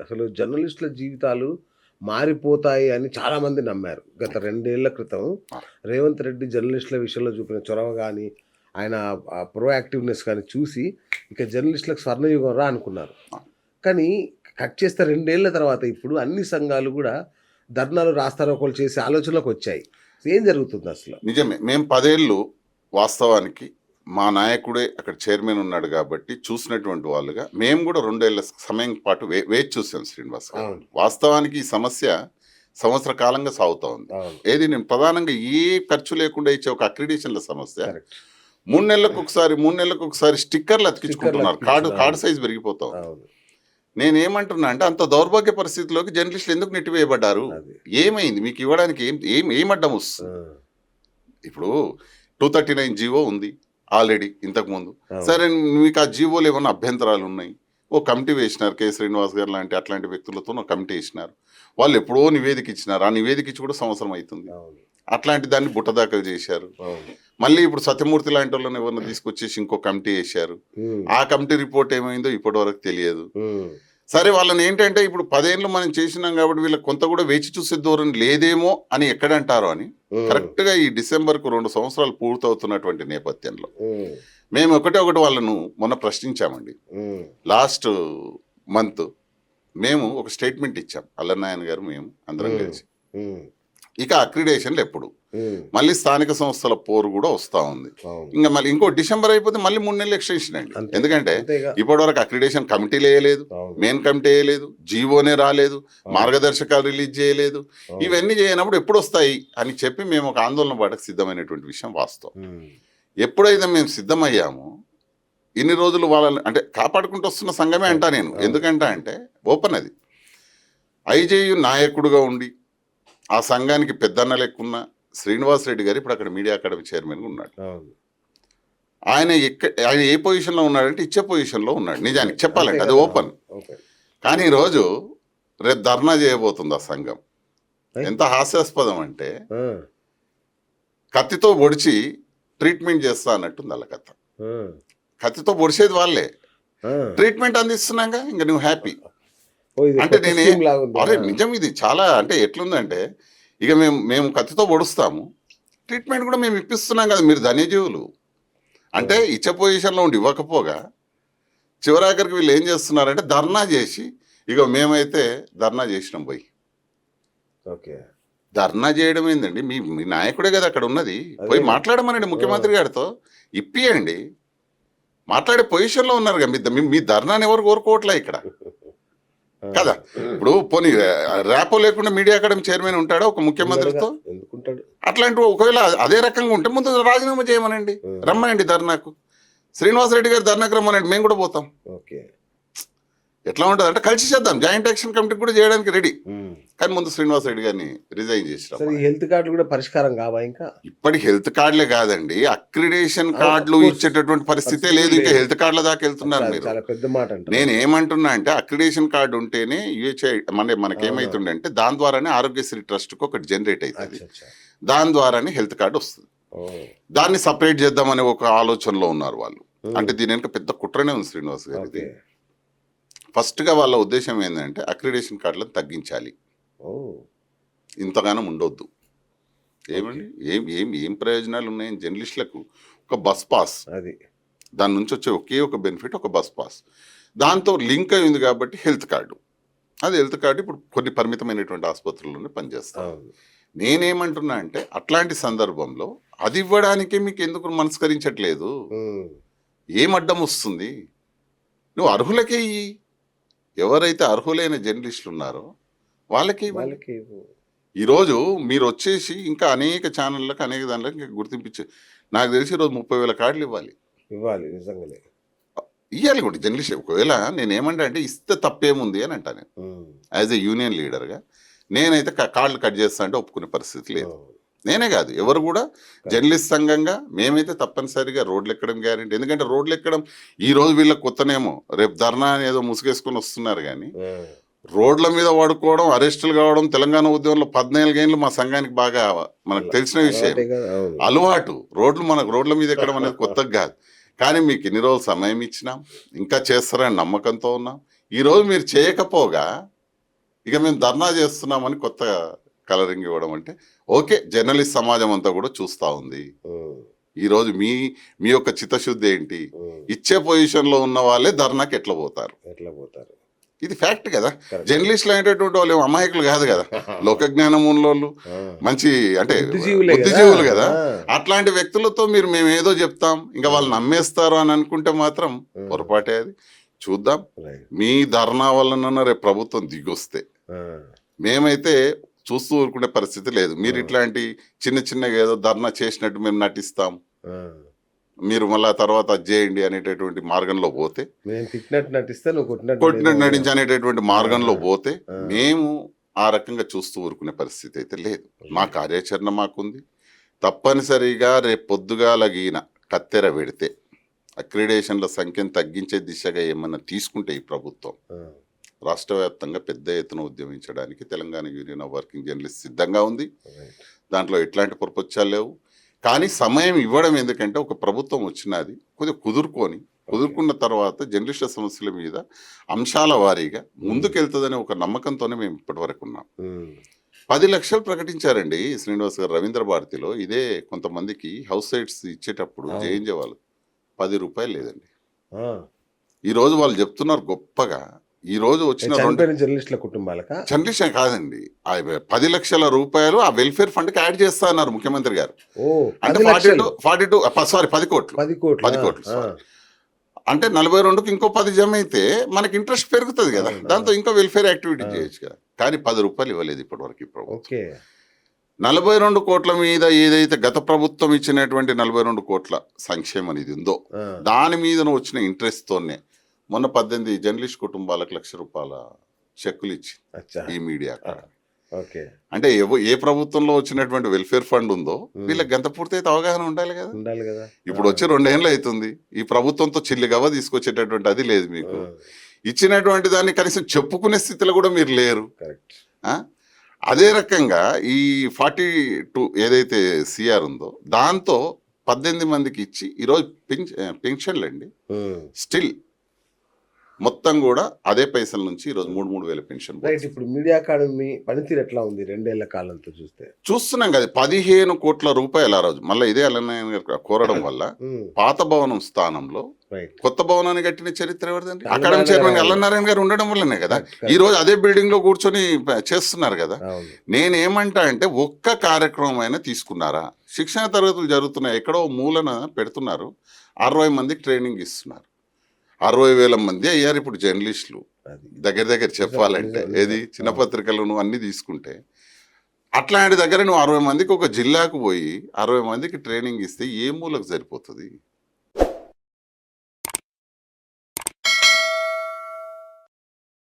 అసలు జర్నలిస్టుల జీవితాలు మారిపోతాయి అని చాలా మంది నమ్మారు. గత రెండేళ్ళ క్రితం రేవంత్ రెడ్డి జర్నలిస్టుల విషయంలో చూపిన చొరవ కానీ ఆయన ప్రోయాక్టివ్నెస్ కానీ చూసి ఇక జర్నలిస్టులకు స్వర్ణయుగం రా అనుకున్నారు. కానీ కట్ చేస్తే రెండేళ్ళ తర్వాత ఇప్పుడు అన్ని సంఘాలు కూడా ధర్నాలు రాస్తారోకోలు చేసే ఆలోచనలకు వచ్చాయి. ఏం జరుగుతుంది అసలు? నిజమే. మేము పదేళ్ళు వాస్తవానికి మా నాయకుడే అక్కడ చైర్మన్ ఉన్నాడు కాబట్టి చూసినటువంటి వాళ్ళుగా మేము కూడా రెండేళ్ళ సమయం పాటు వే వేచి చూసాం శ్రీనివాస్ గారు. వాస్తవానికి ఈ సమస్య సంవత్సర కాలంగా సాగుతా ఉంది. ఏది నేను ప్రధానంగా ఏ ఖర్చు లేకుండా ఇచ్చే ఒక అక్రిడేషన్ల సమస్య. మూడు నెలలకు ఒకసారి మూడు నెలలకు ఒకసారి స్టిక్కర్లు అతికించుకుంటున్నారు. కార్డు. కార్డు సైజ్ పెరిగిపోతాం నేను ఏమంటున్నా అంటే అంత దౌర్భాగ్య పరిస్థితిలోకి జర్నలిస్టులు ఎందుకు నెట్టివేయబడ్డారు? ఏమైంది? మీకు ఇవ్వడానికి ఏం ఏం ఏం అడ్డం వస్తుంది? ఇప్పుడు టూ థర్టీ నైన్ జీవో ఉంది. ఆల్రెడీ ఇంతకుముందు. సరే మీకు ఆ జీవోలు ఏమైనా అభ్యంతరాలు ఉన్నాయి? ఓ కమిటీ వేసినారు కె. శ్రీనివాస్ గారు లాంటి అట్లాంటి వ్యక్తులతో ఒక కమిటీ వేసినారు. వాళ్ళు ఎప్పుడో నివేదిక ఇచ్చినారు. ఆ నివేదిక ఇచ్చి కూడా సంవత్సరం అవుతుంది. అట్లాంటి దాన్ని బుట్టదాఖలు చేశారు. మళ్ళీ ఇప్పుడు సత్యమూర్తి లాంటి వాళ్ళని ఎవరిని తీసుకొచ్చేసి ఇంకో కమిటీ వేశారు. ఆ కమిటీ రిపోర్ట్ ఏమైందో ఇప్పటి వరకు తెలియదు సరే వాళ్ళని ఏంటంటే ఇప్పుడు పదేళ్ళు మనం చేసినాం కాబట్టి వీళ్ళకి కొంత కూడా వేచి చూసే ధోరణి లేదేమో అని ఎక్కడంటారో అని కరెక్ట్గా ఈ డిసెంబర్కు రెండు సంవత్సరాలు పూర్తవుతున్నటువంటి నేపథ్యంలో మేము. ఒకటే ఒకటి వాళ్ళను మొన్న ప్రశ్నించామండి. లాస్ట్ మంత్ మేము ఒక స్టేట్మెంట్ ఇచ్చాం. అల్లనాయన గారు మేము అందరం. కలిసి. ఇక అక్రిడేషన్లు ఎప్పుడు? మళ్ళీ స్థానిక సంస్థల పోరు కూడా వస్తూ ఉంది. ఇంకా మళ్ళీ ఇంకో డిసెంబర్ అయిపోతే మళ్ళీ మూడు నెలలు ఎక్స్టెన్షన్ అండి. ఎందుకంటే అంతేగా ఇప్పటివరకు అక్రిడేషన్ కమిటీలు వేయలేదు మెయిన్ కమిటీ వేయలేదు జీవోనే రాలేదు మార్గదర్శకాలు రిలీజ్ చేయలేదు. ఇవన్నీ చేయనప్పుడు ఎప్పుడు వస్తాయి అని చెప్పి మేము ఒక ఆందోళన పాటకు సిద్ధమైనటువంటి విషయం వాస్తవం. ఎప్పుడైతే మేము సిద్ధమయ్యామో ఇన్ని రోజులు వాళ్ళని అంటే కాపాడుకుంటూ వస్తున్న సంఘమే అంటా నేను. ఎందుకంటా అంటే ఓపెన్ అది. ఐజేయు నాయకుడుగా ఉండి ఆ సంఘానికి పెద్దన్న లెక్కున్న శ్రీనివాస్ రెడ్డి గారు ఇప్పుడు అక్కడ మీడియా అకాడమీ చైర్మన్గా ఉన్నాడు. ఆయన ఎక్క ఆయన ఏ పొజిషన్లో ఉన్నాడంటే ఇచ్చే పొజిషన్లో ఉన్నాడు. నిజానికి చెప్పాలంటే అది. ఓపెన్. కానీ ఈరోజు రేపు ధర్నా చేయబోతుంది ఆ సంఘం. ఎంత హాస్యాస్పదం అంటే కత్తితో పొడిచి ట్రీట్మెంట్ చేస్తా అన్నట్టుంది వాళ్ళ కథ. కత్తితో పొడిచేది వాళ్ళే. ట్రీట్మెంట్ అందిస్తున్నాగా ఇంకా నువ్వు హ్యాపీ. అంటే నేనే. అరే నిజం ఇది చాలా అంటే ఎట్లుందంటే ఇక మేము మేము కత్తితో పొడుస్తాము. ట్రీట్మెంట్ కూడా మేము ఇప్పిస్తున్నాం కదా మీరు ధన్యజీవులు అంటే ఇచ్చే పొజిషన్లో ఉండి ఇవ్వకపోగా చివరాఖరికి వీళ్ళు ఏం చేస్తున్నారంటే ధర్నా చేసి ఇక మేమైతే ధర్నా చేసినాం పోయి. ఓకే. ధర్నా చేయడం ఏందండి? మీ మీ నాయకుడే కదా అక్కడ ఉన్నది. పోయి మాట్లాడమనండి ముఖ్యమంత్రి గారితో. ఇప్పియండి. మాట్లాడే పొజిషన్లో ఉన్నారు కదా మీ- మీ- ధర్నాని ఎవరు కోరుకోవట్లే ఇక్కడ. కదా? ఇప్పుడు పోనీ ర్యాపో లేకుండా మీడియా అకాడమీ చైర్మన్ ఉంటాడా ఒక ముఖ్యమంత్రితో? అట్లాంటి ఒకవేళ అదే రకంగా ఉంటే ముందు రాజీనామా చేయమనండి. రమ్మనండి ధర్నాకు. శ్రీనివాసరెడ్డి గారు ధర్నాకు రమ్మనండి. మేము కూడా పోతాం. ఓకే. ఎట్లా ఉంటుంది అంటే కలిసి చేద్దాం. జాయింట్ యాక్షన్ కమిటీ కూడా చేయడానికి రెడీ. కానీ ముందు శ్రీనివాసరెడ్డి గారిని రిజైన్ చేసినాం సరే ఈ హెల్త్ కార్డులు కూడా పరిష్కారం కావా ఇంకా? ఇప్పటి హెల్త్ కార్డులే కాదండి. అక్రిడేషన్ కార్డులు. ఇచ్చేటటువంటి పరిస్థితే లేదు. ఇంకా. హెల్త్ కార్డుల దాకా వెళ్తున్నారు మీరు. చాలా పెద్ద మాట నేను ఏమంటున్నా అంటే అక్రిడేషన్ కార్డు ఉంటేనే యూహెచ్ఐ మన మనకేమైతుండే అంటే దాని ద్వారానే ఆరోగ్యశ్రీ ట్రస్ట్కు ఒకటి జనరేట్ అవుతుంది. దాని ద్వారానే హెల్త్ కార్డు వస్తుంది. ఓ. దాన్ని సపరేట్ చేద్దామనే ఒక ఆలోచనలో ఉన్నారు వాళ్ళు. అంటే దీని వెనుక పెద్ద కుట్రనే ఉంది శ్రీనివాస్ గారు ఓకే ఫస్ట్గా వాళ్ళ ఉద్దేశం ఏంటంటే అక్రిడేషన్ కార్డులను తగ్గించాలి. ఇంతగానం ఉండొద్దు. ఏమండి? ఏం ఏం ఏం ప్రయోజనాలు ఉన్నాయని జర్నలిస్టులకు ఒక బస్ పాస్. అది. దాని నుంచి వచ్చే ఒకే ఒక బెనిఫిట్ ఒక బస్ పాస్. దాంతో లింక్ అయింది కాబట్టి హెల్త్ కార్డు. అది హెల్త్ కార్డు ఇప్పుడు కొన్ని పరిమితమైనటువంటి ఆసుపత్రుల్లోనే పనిచేస్తాం. అవును. నేనేమంటున్నా అంటే అట్లాంటి సందర్భంలో అది ఇవ్వడానికే మీకు ఎందుకు మనస్కరించట్లేదు. ఏం అడ్డం వస్తుంది? నువ్వు అర్హులకే ఇయ్యి. ఎవరైతే అర్హులైన జర్నలిస్టులు ఉన్నారో వాళ్ళకి. వాళ్ళకి ఈరోజు మీరు వచ్చేసి ఇంకా అనేక ఛానళ్ళకి అనేక దానిలకు ఇంకా గుర్తింపించే నాకు తెలిసి ఈరోజు ముప్పై వేల కార్డులు ఇవ్వాలి ఇవ్వాలి నిజంగానే ఇవ్వాలి కూడా జర్నలిస్ట్ ఒకవేళ నేను ఏమంటా అంటే ఇస్తే తప్పేముంది అని అంటా నేను ఉమ్. యాజ్ ఎ యూనియన్ లీడర్గా నేనైతే కార్డులు కట్ చేస్తా అంటే ఒప్పుకునే పరిస్థితి లేదు. నేనే కాదు ఎవరు కూడా జర్నలిస్ట్ సంఘంగా మేమైతే తప్పనిసరిగా రోడ్లు ఎక్కడం గ్యారెంటీ ఎందుకంటే రోడ్లు ఎక్కడం ఈ రోజు వీళ్ళకి కొత్తనేమో రేపు ధర్నా ఏదో ముసుగేసుకొని వస్తున్నారు కానీ. రోడ్ల మీద పడుకోవడం అరెస్టులు కావడం తెలంగాణ ఉద్యమంలో పద్నాలుగేళ్ళు మా సంఘానికి బాగా మనకు తెలిసిన విషయం. అలవాటే. రోడ్లు మనకు రోడ్ల మీద ఎక్కడం అనేది కొత్తగా కాదు. కానీ మీకు ఎన్ని రోజులు సమయం ఇచ్చినాం? ఇంకా చేస్తారని నమ్మకంతో ఉన్నాం. ఈరోజు మీరు చేయకపోగా ఇక మేము ధర్నా చేస్తున్నామని కొత్త కలరింగ్ ఇవ్వడం అంటే ఓకే జర్నలిస్ట్ సమాజం అంతా కూడా చూస్తూ ఉంది. ఈరోజు మీ మీ యొక్క చిత్తశుద్ధి ఏంటి? ఇచ్చే పొజిషన్లో ఉన్న వాళ్ళే ధర్నాకి ఎట్లా పోతారు? ఎట్లా పోతారు? ఇది ఫ్యాక్ట్ కదా. జర్నలిస్టులు అనేటటువంటి వాళ్ళు ఏం అమాయకులు కాదు కదా. లోక జ్ఞానం ఉన్నోళ్ళు మంచి అంటే బుద్ధిజీవులే కదా. అట్లాంటి వ్యక్తులతో మీరు మేము ఏదో చెప్తాం ఇంకా వాళ్ళు నమ్మేస్తారు అని అనుకుంటే మాత్రం. పొరపాటే అది. చూద్దాం. మీ ధర్నా వలన రేపు ప్రభుత్వం దిగొస్తే. మేమైతే చూస్తూ ఊరుకునే పరిస్థితి లేదు మీరు. ఇట్లాంటి చిన్న చిన్నగా ఏదో ధర్నా చేసినట్టు మేము నటిస్తాం. మీరు మళ్ళా తర్వాత అది చేయండి అనేటటువంటి మార్గంలో పోతే కొట్టినట్టు నటించి అనేటటువంటి మార్గంలో. పోతే. మేము ఆ రకంగా చూస్తూ ఊరుకునే పరిస్థితి అయితే లేదు మా కార్యాచరణ మాకుంది తప్పనిసరిగా రేపు పొద్దుగాల గీన కత్తెర పెడితే అక్రిడేషన్ల సంఖ్యను తగ్గించే దిశగా ఏమన్నా తీసుకుంటే ఈ ప్రభుత్వం రాష్ట్ర వ్యాప్తంగా పెద్ద ఎత్తున ఉద్యమించడానికి Telangana union of working journalist సిద్ధంగా ఉంది. దాంట్లో ఎట్లాంటి పొరపచ్చాలు లేవు. కానీ సమయం ఇవ్వడం ఎందుకంటే ఒక ప్రభుత్వం వచ్చినది కొద్దిగా కుదురుకొని కుదురుకున్న తర్వాత జర్నలిస్టుల సమస్యల మీద అంశాల వారీగా ముందుకెళ్తుందనే ఒక నమ్మకంతోనే మేము ఇప్పటివరకు ఉన్నాం. ఉమ్, పది లక్షలు ప్రకటించారండి శ్రీనివాస్ గారు రవీంద్ర భారతిలో. ఇదే కొంతమందికి హౌస్ సైట్స్ ఇచ్చేటప్పుడు. జయించే వాళ్ళు పది రూపాయలు లేదండి. ఆ. ఈ రోజు వాళ్ళు చెప్తున్నారు గొప్పగా ఈ రోజు వచ్చిన జర్నలిస్టుల కుటుంబాలక? జర్నలిస్ట్ కాదండి. పది లక్షల రూపాయలు ఆ వెల్ఫేర్ ఫండ్కి యాడ్ చేస్తా అన్నారు ముఖ్యమంత్రి గారు. అంటే forty two forty two sorry పది కోట్లు. పది కోట్లు పది కోట్లు. అంటే నలభై రెండుకి ఇంకో పది జమ అయితే మనకి ఇంట్రెస్ట్ పెరుగుతుంది కదా. దాంతో ఇంకా వెల్ఫేర్ యాక్టివిటీ. చేయొచ్చు కదా కానీ పది రూపాయలు ఇవ్వలేదు ఇప్పటివరకు ఈ ప్రభుత్వం. నలభై రెండు కోట్ల మీద ఏదైతే గత ప్రభుత్వం ఇచ్చినటువంటి నలభై రెండు కోట్ల సంక్షేమ నిధి ఉందో దాని మీద వచ్చిన ఇంట్రెస్ట్ తోనే మొన్న పద్దెనిమిది జర్నలిస్ట్ కుటుంబాలకు లక్ష రూపాయల చెక్కులు ఇచ్చి ఈ మీడియా ఓకే. అంటే ఏ ప్రభుత్వంలో వచ్చినటువంటి వెల్ఫేర్ ఫండ్ ఉందో. వీళ్ళకి గంత పూర్తి అయితే అవగాహన ఉండాలి కదా. ఉండాలి కదా. ఇప్పుడు వచ్చి రెండేళ్ళు అవుతుంది. ఈ ప్రభుత్వంతో చిల్లిగవ తీసుకొచ్చేటటువంటి అది లేదు మీకు. ఇచ్చినటువంటి దాన్ని కనీసం చెప్పుకునే స్థితిలో కూడా మీరు లేరు? అదే రకంగా ఈ ఫార్టీ టూ ఏదైతే సిఆర్ ఉందో దాంతో పద్దెనిమిది మందికి ఇచ్చి ఈరోజు పెన్ష పెన్షన్లు అండి. స్టిల్ మొత్తం కూడా అదే పైసల నుంచి ఈరోజు మూడు మూడు వేల పెన్షన్ రైట్ ఇప్పుడు మీడియా అకాడమీ పనితీరు ఎట్లా ఉంది రెండేళ్ళ కాలంతో చూస్తే? చూస్తున్నాం కదా పదిహేను కోట్ల రూపాయలు ఆ రోజు. మళ్ళీ ఇదే గారు కోరడం వల్ల పాత భవనం స్థానంలో కొత్త భవనాన్ని కట్టిన చరిత్ర ఎవరిదండి? Academy chairman. అల్లనారాయణ గారు ఉండడం వల్లనే కదా. ఈ రోజు అదే బిల్డింగ్లో కూర్చొని చేస్తున్నారు కదా. నేనేమంటా అంటే ఒక్క కార్యక్రమం అయినా తీసుకున్నారా? శిక్షణ తరగతులు జరుగుతున్నాయి. ఎక్కడో మూలన పెడుతున్నారు. అరవై మందికి ట్రైనింగ్ ఇస్తున్నారు. అరవై వేల మంది అయ్యారు ఇప్పుడు జర్నలిస్టులు. దగ్గర దగ్గర చెప్పాలంటే ఏది. చిన్న పత్రికలు నువ్వు అన్ని తీసుకుంటే అట్లాంటి దగ్గర నువ్వు అరవై మందికి ఒక జిల్లాకు పోయి అరవై మందికి ట్రైనింగ్ ఇస్తే ఏ మూలకు సరిపోతుంది?